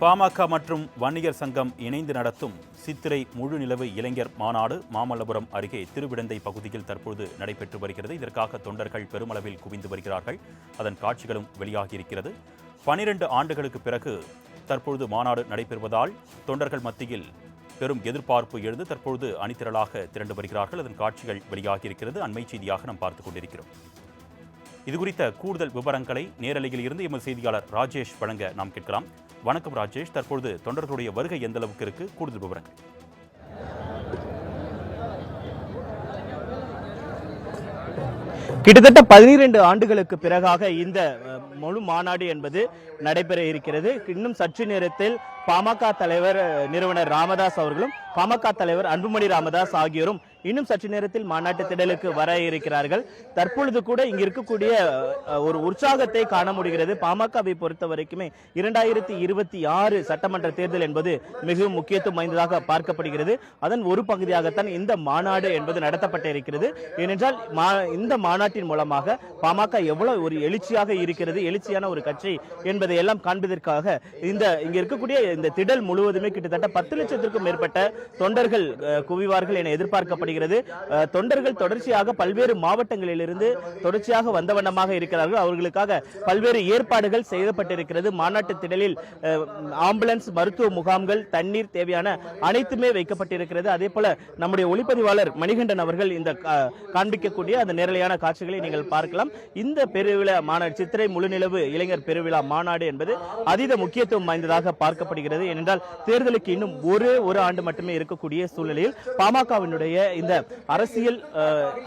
பாமக மற்றும் வன்னியர் சங்கம் இணைந்து நடத்தும் சித்திரை முழு நிலவு இளைஞர் மாநாடு மாமல்லபுரம் அருகே திருவிடந்தை பகுதியில் தற்பொழுது நடைபெற்று வருகிறது. இதற்காக தொண்டர்கள் பெருமளவில் குவிந்து வருகிறார்கள். அதன் காட்சிகளும் வெளியாகியிருக்கிறது. பனிரெண்டு ஆண்டுகளுக்கு பிறகு தற்பொழுது மாநாடு நடைபெறுவதால் தொண்டர்கள் மத்தியில் பெரும் எதிர்பார்ப்பு எழுந்து தற்பொழுது அணிதிரளாக திரண்டு வருகிறார்கள். அதன் காட்சிகள் வெளியாகியிருக்கிறது. அண்மை செய்தியாக நாம் பார்த்துக் கொண்டிருக்கிறோம். இது குறித்த கூடுதல் விவரங்களை நேரலையில் இருந்து எமது செய்தியாளர் ராஜேஷ் வழங்க நாம் கேட்கலாம். வணக்கம் ராஜேஷ். தற்பொழுது தொண்டர்களுடைய வருகை எந்த அளவுக்கு இருக்கு? கூடுதல் விவரங்கள். கிட்டத்தட்ட பதினிரண்டு ஆண்டுகளுக்கு பிறகாக இந்த முழு மாநாடு என்பது நடைபெற இருக்கிறது. இன்னும் சற்று நேரத்தில் பாமக தலைவர் நிறுவனர் ராமதாஸ் அவர்களும் பாமக தலைவர் அன்புமணி ராமதாஸ் ஆகியோரும் இன்னும் சற்று நேரத்தில் மாநாட்டு திடலுக்கு வர இருக்கிறார்கள். தற்பொழுது கூட இங்க இருக்கக்கூடிய ஒரு உற்சாகத்தை காண முடிகிறது. பாமகவை பொறுத்த வரைக்குமே இரண்டாயிரத்தி இருபத்தி ஆறு சட்டமன்ற தேர்தல் என்பது மிகவும் முக்கியத்துவம் வாய்ந்ததாக பார்க்கப்படுகிறது. அதன் ஒரு பகுதியாகத்தான் இந்த மாநாடு என்பது நடத்தப்பட்டு இருக்கிறது. ஏனென்றால் மா- இந்த மாநாட்டின் மூலமாக பாமக எவ்வளவு ஒரு எழுச்சியாக இருக்கிறது எழுச்சியான ஒரு கட்சி என்பதை எல்லாம் காண்பதற்காக இந்த இங்க இருக்கக்கூடிய இந்த திடல் முழுவதுமே கிட்டத்தட்ட பத்து லட்சத்திற்கும் மேற்பட்ட தொண்டர்கள் குவிவார்கள் என எதிர்பார்க்கப்படுகிறது. வருகிறது. தொண்டர்கள் தொடர்ச்சியாக பல்வேறு மாவட்டங்களிலிருந்து தொடர்ச்சியாக வந்த வண்ணமாக இருக்கிறார்கள். அவர்களுக்காக பல்வேறு ஏற்பாடுகள் செய்யப்பட்டிருக்கிறது. மாநாட்டு திடலில் ஆம்புலன்ஸ் மருத்துவ முகாம்கள் தண்ணீர் தேவையான அனைத்துமே வைக்கப்பட்டிருக்கிறது. அதே போல நம்முடைய ஒளிப்பதிவாளர் மணிகண்டன் அவர்கள் இந்த காண்பிக்கக்கூடிய அந்த நேரலையான காட்சிகளை நீங்கள் பார்க்கலாம். இந்த பெருவிழா மாநாடு சித்திரை முழுநிலவு இளைஞர் பெருவிழா மாநாடு என்பது அதீத முக்கியத்துவம் வாய்ந்ததாக பார்க்கப்படுகிறது. ஏனென்றால் தேர்தலுக்கு இன்னும் ஒரே ஒரு ஆண்டு மட்டுமே இருக்கக்கூடிய சூழ்நிலையில் பாமகவினுடைய இந்த அரசியல்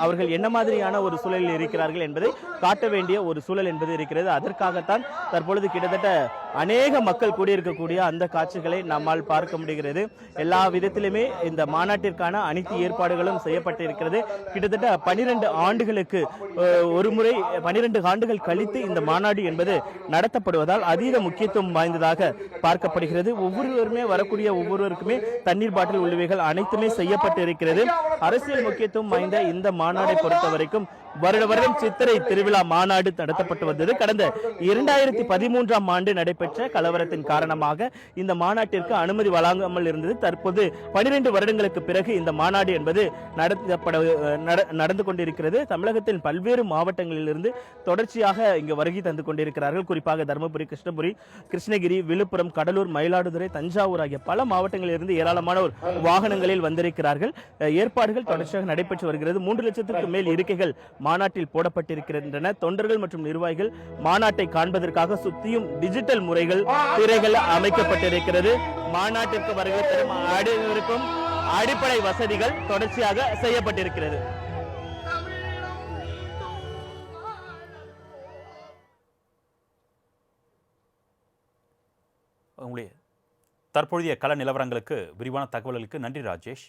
அவர்கள் என்ன மாதிரியான ஒரு சூழலில் இருக்கிறார்கள் என்பதை காட்ட வேண்டிய ஒரு சூழல் என்பது இருக்கிறது. அதற்காகத்தான் தற்பொழுது கிட்டத்தட்ட அநேக மக்கள் கூடியிருக்கக்கூடிய அந்த காட்சிகளை நம்மால் பார்க்க முடிகிறது. எல்லா விதத்திலுமே இந்த மாநாட்டிற்கான அனைத்து ஏற்பாடுகளும் செய்யப்பட்டிருக்கிறது. கிட்டத்தட்ட பனிரெண்டு ஆண்டுகளுக்கு ஒரு முறை பனிரெண்டு ஆண்டுகள் கழித்து இந்த மாநாடு என்பது நடத்தப்படுவதால் அதீத முக்கியத்துவம் வாய்ந்ததாக பார்க்கப்படுகிறது. ஒவ்வொருவருமே வரக்கூடிய ஒவ்வொருவருக்குமே தண்ணீர் பாட்டில் உள்ளவைகள் அனைத்துமே செய்யப்பட்டு இருக்கிறது அரசியல் முக்கியத்துவம் வாய்ந்த இந்த மாநாடை பொறுத்த வரைக்கும் வருட வருடம் சித்திரை திருவிழா மாநாடு நடத்தப்பட்டு வந்தது. கடந்த இரண்டாயிரத்தி பதிமூன்றாம் ஆண்டு நடைபெற்ற கலவரத்தின் காரணமாக இந்த மாநாட்டிற்கு அனுமதி வழங்காமல் இருந்தது. தற்போது பனிரெண்டு வருடங்களுக்கு பிறகு இந்த மாநாடு என்பது நடத்தப்பட நட- நடந்து கொண்டிருக்கிறது. தமிழகத்தின் பல்வேறு மாவட்டங்களிலிருந்து தொடர்ச்சியாக இங்கு வருகை தந்து கொண்டிருக்கிறார்கள். குறிப்பாக தருமபுரி கிருஷ்ணபுரி கிருஷ்ணகிரி விழுப்புரம் கடலூர் மயிலாடுதுறை தஞ்சாவூர் ஆகிய பல மாவட்டங்களிலிருந்து ஏராளமானோர் வாகனங்களில் வந்திருக்கிறார்கள். ஏற்பாடுகள் தொடர்ச்சியாக நடைபெற்று வருகிறது. மூன்று லட்சத்திற்கு மேல் இருக்கைகள் மாநாட்டில் போடப்பட்டிருக்கின்றன. தொண்டர்கள் மற்றும் நிர்வாகிகள் மாநாட்டை காண்பதற்காக சுத்தியும் டிஜிட்டல் முறைகள் திரைகள் அமைக்கப்பட்டிருக்கிறது. மாநாட்டிற்கு வருகை தரும் அனைவருக்கும் அடிப்படை வசதிகள் தொடர்ச்சியாக செய்யப்பட்டிருக்கிறது. உங்களுடைய தற்பொழுதைய கள நிலவரங்களுக்கு விரிவான தகவல்களுக்கு நன்றி ராஜேஷ்.